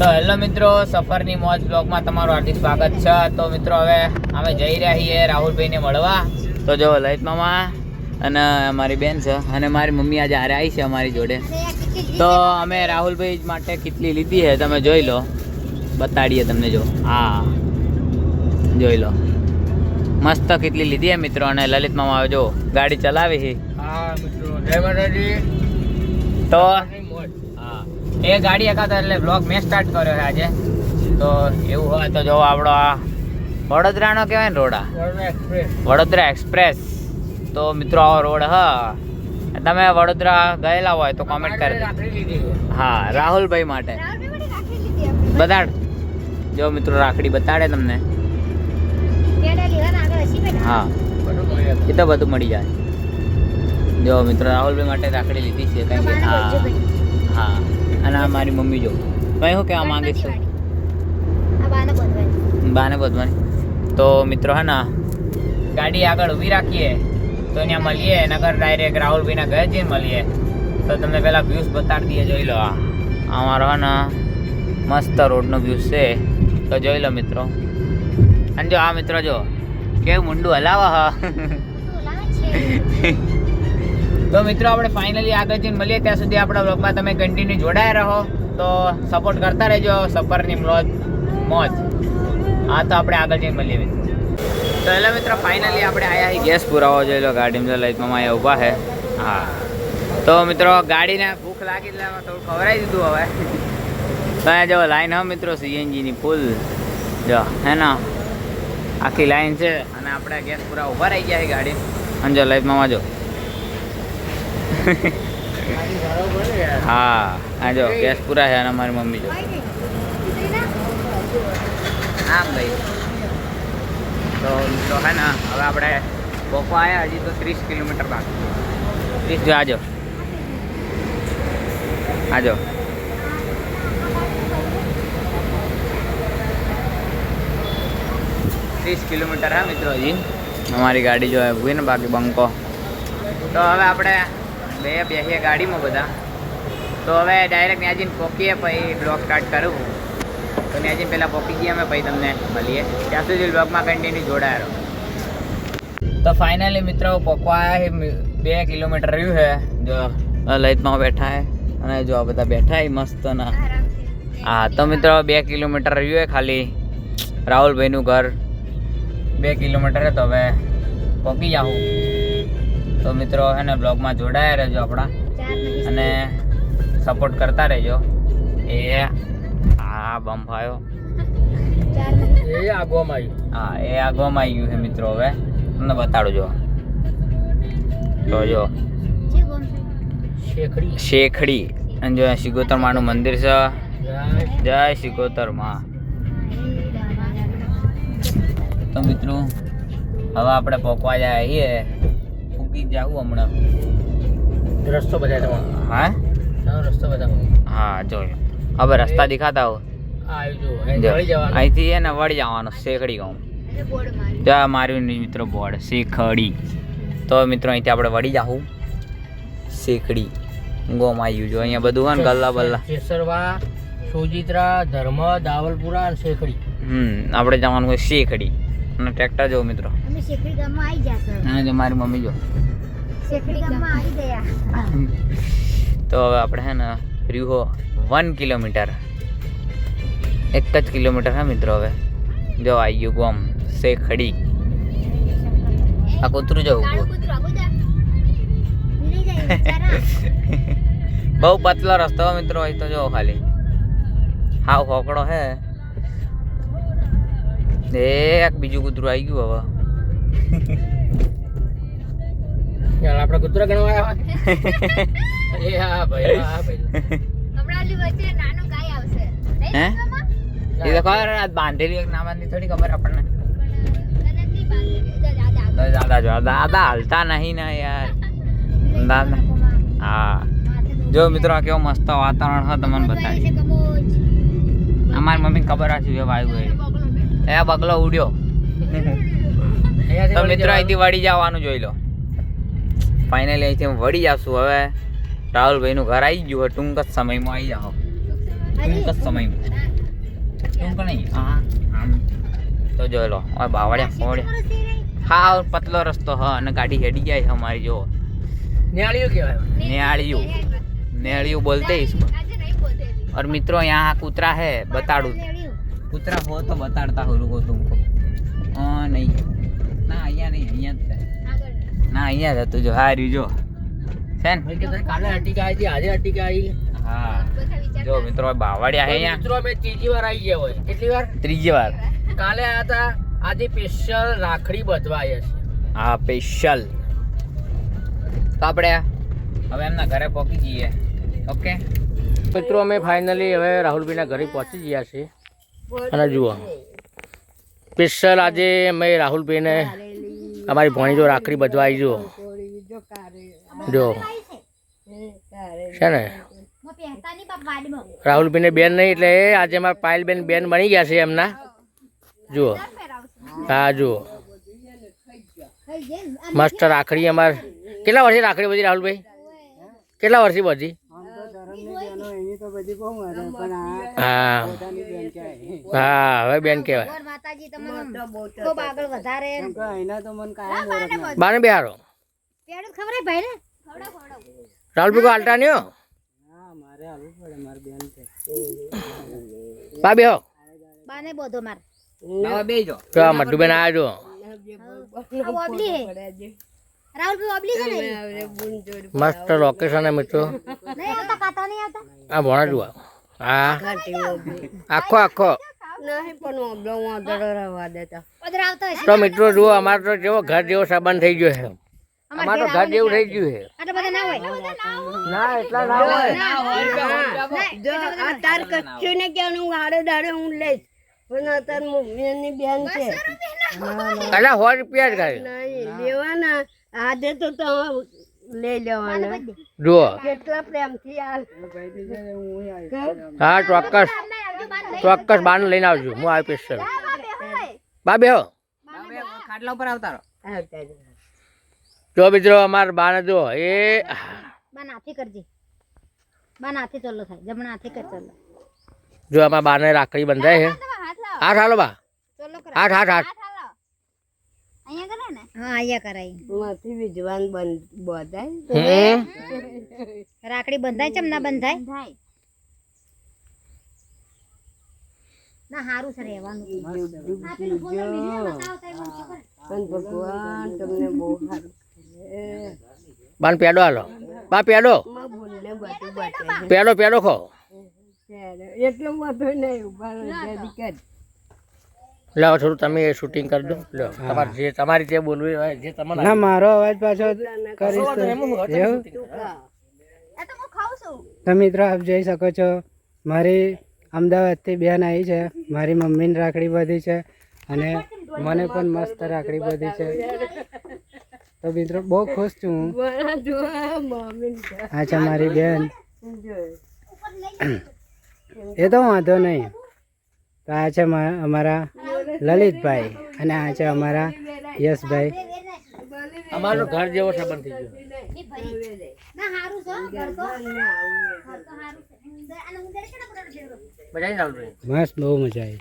તો હેલો મિત્રો સફરની મોજ બ્લોગમાં તમારું હાર્દિક સ્વાગત છે. તો મિત્રો હવે અમે જઈ રહ્યા છીએ રાહુલભાઈને મળવા. તો જો લલિત મામા અને મારી બેન છે. અને મારી મમ્મી આજે હારે આવી છે અમારી જોડે. તો અમે રાહુલભાઈ માટે કેટલી લીધી છે. તમે જોઈ લો. બતાડીએ તમને જો. હા. જોઈ લો. મસ્ત કેટલી લીધી હે મિત્રો. અને લલિત મામા જો ગાડી ચલાવી છે. હા મિત્રો. જય માતાજી. તો એ ગાડી એકાદ એટલે બ્લોગ મેં સ્ટાર્ટ કર્યો છે આજે. તો એવું હોય તો જો આપણો આ વડોદરાનો કહેવાય ને રોડા વડોદરા એક્સપ્રેસ. તો મિત્રો આવો રોડ હ. તમે વડોદરા ગયેલા હોય તો કોમેન્ટ કરી. હા રાહુલભાઈ માટે. બતાડ. જો મિત્રો રાખડી બતાડે તમને. હા. એ તો બધું મળી જાય. જો મિત્રો રાહુલભાઈ માટે રાખડી લીધી છે. કંઈ હા. હા. અને આ મારી મમ્મી જો. ભાઈ હું કહેવા માંગીશ છું? બાને બધવાની તો મિત્રો હે ને ગાડી આગળ ઊભી રાખીએ તો ત્યાં મળીએ નગર ડાયરેક્ટ રાહુલભાઈના ઘરે જઈને મળીએ. તો તમને પહેલાં વ્યૂઝ બતાડી દઈએ જોઈ લો આ. અમારો હે ને મસ્ત રોડનો વ્યૂઝ છે. તો જોઈ લો મિત્રો. અને જો આ મિત્રો જો કેવું મુંડું હલાવા હા. તો મિત્રો આપણે ફાઇનલી આગળ જઈને મળીએ. ત્યાં સુધી આપણા બ્લોગમાં તમે કન્ટિન્યુ જોડાયા રહો. તો સપોર્ટ કરતા રહેજો. સફરની મોજ મોજ. હા, તો આપણે આગળ જઈને મળીએ તો હેલો મિત્રો ફાઇનલી આપણે આયા ગેસ પુરાવો જોઈ લો. ગાડીમાં લાઈટમાં અહીંયા ઊભા છે હા. તો મિત્રો, ગાડીને ભૂખ લાગી એટલે થોડું ખવડાવી દીધું હવે. તો અહીંયા જો લાઈન હા મિત્રો સીએનજીની ફૂલ જો, હે ને? આખી લાઈન છે. અને આપણે ગેસ પૂરા ઊભા રહી ગયા છે ગાડી. અને જો લાઈફમાં જો. હા, આ જો, ગેસ પૂરા છે અને મારી મમ્મી જો. આમ ભાઈ. તો તો હે ને, હવે આપણે બોકો આવ્યા હજી તો ત્રીસ કિલોમીટર બાકી. ત્રીસ જો આજો આજો ત્રીસ કિલોમીટર હા મિત્રો, હજી. અમારી ગાડી જો ઊભી ને બાકી બંકો. તો હવે આપણે બે બેસીએ ગાડીમાં બધા. તો હવે ડાયરેક્ટ ત્યાં જઈને પોકીએ પછી બ્લોગ સ્ટાર્ટ કરું. તો ત્યાં જઈને પહેલાં પોકી ગયા અમે પછી તમને મળીએ. ત્યાં સુધી બ્લોગમાં કન્ટિન્યુ જોડાયો તો ફાઇનલી મિત્રો પોકવા બે કિલોમીટર રહ્યું છે જો લલિતમાં બેઠા હે અને જો આ બધા બેઠા મસ્ત ના. હા, તો મિત્રો બે કિલોમીટર રહ્યું હે ખાલી. રાહુલભાઈનું ઘર. બે કિલોમીટર હે, તો હવે પહોંચી જાઉં. તો મિત્રો હે ને બ્લોગમાં જોડાયા રહેજો આપણા. અને સપોર્ટ કરતા રહેજો. એ આ બમ્પ આવ્યો. એ આગવામાં આવ્યું હા એ આગવામાં આવી ગયું છે મિત્રો હવે. તમને બતાડું જો. તો જો. શેખડી. અને જો શિગોતર માનું મંદિર છે. જય. જય શિગોતરમાં. તો મિત્રો હવે આપણે પોકવા જાય છીએ ફૂકી જાવું હમણાં. રસ્તો બધા તમારો હા? રસ્તો બતાવો. હા જોયો. હવે રસ્તા દેખાતા હો. આ જો જો, અહીંથી છે ને વળી જવાનું શેખડી ગામ. ત્યાં માર્યું નહીં મિત્રો બોર્ડ શેખડી. તો મિત્રો અહીંથી આપણે વળી જાઉં શેખડી. ગોમ આવ્યું જો અહીંયા બધું હોય ને ગલ્લા બલ્લા. કેસરવા સોજિત્રા ધર્મ દાવલપુરા શેખડી. હમ આપણે જવાનું હોય શેખડી. અને ટ્રેક્ટર જો મિત્રો. અમે શેખડી ગામમાં આવી ગયા અને જો મારી મમ્મી જો. શેખડી ગામમાં આવી ગયા? તો હવે આપણે હે ને રહ્યું વન કિલોમીટર. એક જ કિલોમીટર હે મિત્રો હવે. જો આવી ગયું ગોમ શેખડી. આ કૂતરું જવું. બહુ પતલો રસ્તો મિત્રો હોય તો જો ખાલી. હાવ હોકડો હે. એક બીજું કૂતરું આવી ગયું હવે. ચાલ આપણે કૂતરા ગણવા આવ્યા એ હા ભાઈ હા ભાઈ. હમણાં ઓલી વચ્ચે નાનું ગાય આવશે. હે? એ તો ખબર આ બાંધેલી એક ના બાંધી થોડી ખબર આપણને. દાદા જો દાદા હાલતા નહીં ને યાર. મામા. હા. જો મિત્રો આ કેવો મસ્ત વાતાવરણ છે તમને બતાવી અમારી મમ્મી ખબર હશે જો વાયુ હોય. એ બગલો ઉડ્યો અહીંયાથી તો વળી મિત્રો જવાનું. અહીંથી વળી જવાનું જોઈ લો ફાઇનલી અહીંથી વળી જશું હવે રાહુલભાઈનું ઘર આવી ગયું હવે ટૂંક જ સમયમાં આવી જાઓ ટૂંક જ સમયમાં ટૂંક નહીં હા આમ તો જોઈ લો હવે બાવળિયા ફોડ્યા હા પતલો રસ્તો હ અને ગાડી હેડી જાય છે અમારી જો ન્યાળીયું કહેવાય નેળિયું નેળિયું बोलते हैं इसको और मित्रों यहाँ कुतरा है बताड़ू કૂતરા હો તો બતાડતા હો લોકો તુમકો. હા નહીં. ના અહીંયા નહીં અહીંયા જ ના અહીંયા જ હતું જો હા રીજો છે ને? કાલે અટીકા આવી આજે અટીકા આવી હા. જો મિત્રો બાવળિયા હે અહીંયા. મિત્રો મેં ત્રીજી વાર આવી ગયો હોય. કેટલી વાર? ત્રીજી વાર. કાલે આયા હતા આજે સ્પેશિયલ રાખડી બધવા છે. હા સ્પેશિયલ તો આપણે હવે એમના ઘરે પહોંચી જઈએ. ઓકે? મિત્રો અમે ફાઇનલી હવે રાહુલભાઈના ઘરે પહોંચી ગયા છીએ. અને જુઓ સ્પેશિયલ આજે અમે રાહુલભાઈને અમારી ભણીજો રાખડી બધવા આવી જુઓ જો. છે ને? રાહુલભાઈને બેન નહીં એટલે આજે અમારા પાયલબેન બેન બની ગયા છે એમના. જુઓ. હા, જુઓ. મસ્ત રાખડી અમાર. કેટલા વર્ષે રાખડી બધી રાહુલભાઈ કેટલા વર્ષથી બધી? હા. હા હવે બેન કહેવાય. માતાજી તમને ખૂબ આગળ વધારે બાને બેહારો પેડું ખબર ભાઈ ને રાહુલભાઈ કોઈ હાલતા નહીં હો? બા બેહો. બાને બોધો માર. હવે બેજો. તો આ મધુબેન આવ્યા ઓબલી હે. રાહુલ ભાઈ ઓબલી છે ને મસ્ત લોકેશન હે મિત્રો. નહીં આવતા કાતા નહીં આવતા? આ ભણા જુઓ હા. આખો આખો. પદર આવતા હશે. તો મિત્રો જુઓ અમારે તો જેવો ઘર જેવો સંબંધ થઈ ગયો છે. અમારો ઘર જેવું થઈ ગયું છે. આટલા બધા ના હોય. ના એટલા ના હોય. જો આ તાર કચ્છું ને કે હું હાડે દાડે હું લઈશ. પણ અત્યારે મમ્મીની બેન છે. અલા સો રૂપિયા જ ખાય નહીં લેવાના. આજે તો તમે લઈ લેવાના. જુઓ. કેટલા પ્રેમથી હા ચોક્કસ. ચોક્કસ બાને લઈને આવજો. હું આવી સર બા હો. ખાટલા ઉપર આવતા રહો. આવતા જ. મિત્રો અમારા બાને જો એ બા નાથી કરજે. બા નાથી ચલો થાય. જમણા હાથે કર ચલો જો અમારા બાને રાખડી બંધાય છે. હાથ હાલો બા. ચલો કર. હાથ હાથ હાથ. હા વિજવાન બંધ બધાય? રાખડી બંધાય ચમ ના બંધાય. ના હારું છે રહેવાનું. પણ ભગવાન તમને બહુ સારું. બાન પેડો હાલો. બા પેડો. પેડો પેડો ખો. એટલો બધો નહીં ઊભા. લાવો થોડું તમે શૂટિંગ કરી દો. લો તમારે જે તમારી જે બોલવી હોય જે તમારે ના મારો અવાજ પાછો કરીશ તો. હું મિત્રો આપ જોઈ શકો છો મારી અમદાવાદથી બેન આવી છે. મારી મમ્મીને રાખડી બધી છે અને મને પણ મસ્ત રાખડી બધી છે. તો મિત્રો બહુ ખુશ છું હું. છે મારી બેન. એ તો વાંધો નહીં. તો આ છે અમારા લલિતભાઈ અને આ છે અમારા યશભાઈ. અમારો ઘર જેવો સંબંધ થઈ ગયો. મસ્ત બહુ મજા આવી.